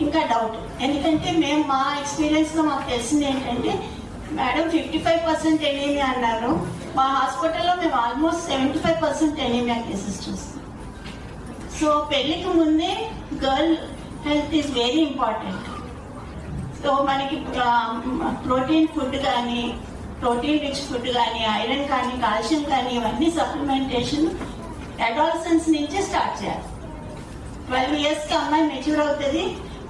ఇంకా డౌట్ ఎందుకంటే మేము మా ఎక్స్పీరియన్స్లో మాకు తెలిసింది ఏంటంటే madam fifty five percent anaemia అన్నారు. మా హాస్పిటల్లో మేము almost seventy five percent anaemia cases చూస్తాం సో పెళ్ళికి ముందే girl health is very important so మనకి ప్రోటీన్ ఫుడ్ కానీ ప్రోటీన్ రిచ్ ఫుడ్ కానీ ఐరన్ కానీ కాల్షియం కానీ ఇవన్నీ సప్లిమెంటేషన్ అడాలసెన్స్ నుంచే స్టార్ట్ చేయాలి. ట్వెల్వ్ ఇయర్స్కి అమ్మాయి మెచ్యూర్ అవుతుంది.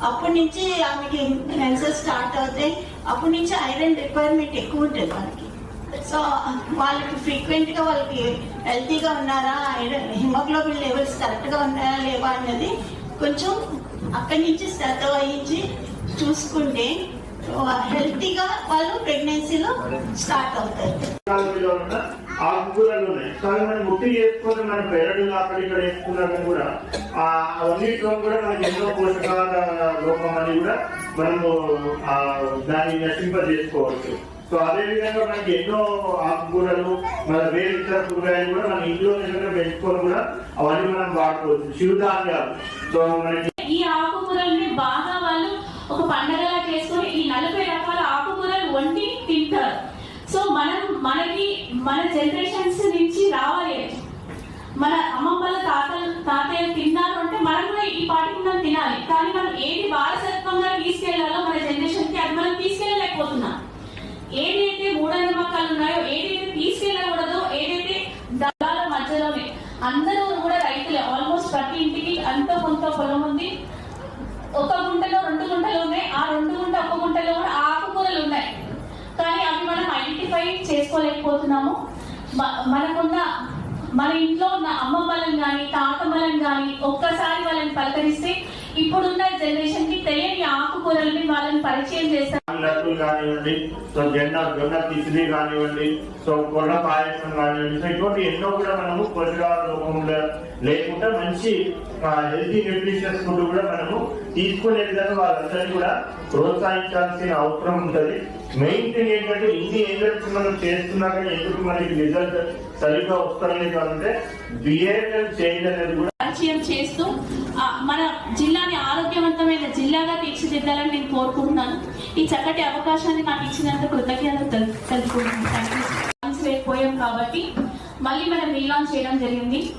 అప్పటి నుంచి ఆమెకి మెన్సెస్ స్టార్ట్ అవుతాయి అప్పటి నుంచి ఐరన్ రిక్వైర్మెంట్ ఎక్కువ ఉంటుంది వాళ్ళకి. సో వాళ్ళకి ఫ్రీక్వెంట్గా వాళ్ళకి హెల్తీగా ఉన్నారా ఐరన్ హిమోగ్లోబిన్ లెవెల్స్ కరెక్ట్గా ఉన్నారా లేవా అన్నది కొంచెం అక్కడి నుంచి శ్రద్ధ వహించి చూసుకుంటే హెల్తీగా వాళ్ళు ప్రెగ్నెన్సీలో స్టార్ట్ అవుతారు. ఆకుకూరలు ఉన్నాయి కానీ మనం ముట్టి చేసుకొని మనం పెరడు అక్కడ ఇక్కడ కూడా ఆ కూడా మనకి ఎన్నో పోషకాల లోపం అని కూడా మనము దాన్ని చేసుకోవచ్చు సో అదే విధంగా మనకి ఎన్నో ఆకుకూరలు మన వేరే ఇతర కూరగాయలు కూడా మన ఇంట్లో నిజంగా పెంచుకొని కూడా అవన్నీ మనం వాడుకోవచ్చు. శివధాన్యాలు సో మనకి ఈ ఆకుకూరల్ని బాగా వాళ్ళు ఒక పండగలా చేసుకొని ఈ నలభై రకాల ఆకుకూరలు వండి తింటారు సో మనం మనకి మన జనరేషన్స్ నుంచి రావాలి మన అమ్మమ్మల తాతలు తాతయ్య తిన్నారు అంటే మనం కూడా ఈ పాటికి మనం తినాలి. కానీ మనం ఏది వారసత్వంగా తీసుకెళ్ళాలో మన జనరేషన్కి అది మనం తీసుకెళ్ళలేకపోతున్నాం. ఏదైతే మూఢనమ్మకాలు ఉన్నాయో ఏదైతే తీసుకెళ్ళకూడదో ఏదైతే దళాల మధ్యలోనే అందరూ కూడా రైతులే. ఆల్మోస్ట్ ప్రతి ఇంటికి అంత కొంత పొలం ఉంది. ఒక గుంటలో ఉన్నాయి ఆ రెండు గుంట ఒక గుంటలో కూడా ఆకుకూరలు ఉన్నాయి కానీ అవి మనం ఐడెంటిఫై చేసుకోలేకపోతున్నాము. మనకున్న మన ఇంట్లో ఉన్న అమ్మమ్మలను కానీ తాతమ్మలను కానీ ఒక్కసారి వాళ్ళని పలకరిస్తే ఇప్పుడున్న జనరేషన్కి తెలియని ఆకుకూరలని వాళ్ళని పరిచయం చేస్తారు. లడ్డు కానివ్వండి సో జెండా జొన్న కిచిడి కానివ్వండి సో కొల్ల పాయసం కానివ్వండి సో ఇటువంటి ఎన్నో కూడా మనము పోషకాల రూపంలో లేకుండా మంచి హెల్తీ న్యూట్రిషియస్ ఫుడ్ కూడా మనము తీసుకునే విధంగా వాళ్ళందరినీ కూడా ప్రోత్సహించాల్సిన అవసరం ఉంటుంది. మెయిన్ థింగ్ ఏంటంటే ఇన్ని ఏజెంట్స్ మనం చేస్తున్నా కానీ ఎందుకు మనకి రిజల్ట్ సరిగ్గా వస్తలేదు అంటే బిహేవియర్ చేంజ్ అనేది కూడా పరిచయం చేస్తూ మన జిల్లాని ఆరోగ్యవంతమైన జిల్లాగా తీర్చిదిద్దాలని నేను కోరుకుంటున్నాను. ఈ చక్కటి అవకాశాన్ని నాకు ఇచ్చినందుకు కృతజ్ఞతలు తెలు- తెలుపుకుంటున్నాను. లేకపోయాం కాబట్టి మళ్ళీ మనం రీలాంచ్ చేయడం జరిగింది.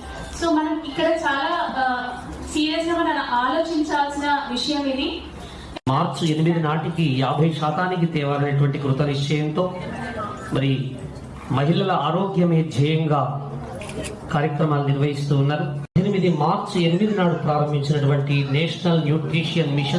సో మనం ఇక్కడ చాలా సీరియస్గా మనం ఆలోచించాల్సిన విషయం ఇది. మార్చి ఎనిమిది నాటికి యాభై శాతానికి తేవాలనేటువంటి కృత నిశ్చయంతో మరి మహిళల ఆరోగ్యమే ధ్యేయంగా కార్యక్రమాలు నిర్వహిస్తూ ఉన్నారు. ఎనిమిది మార్చి ఎనిమిది నాడు ప్రారంభించినటువంటి నేషనల్ న్యూట్రిషన్ మిషన్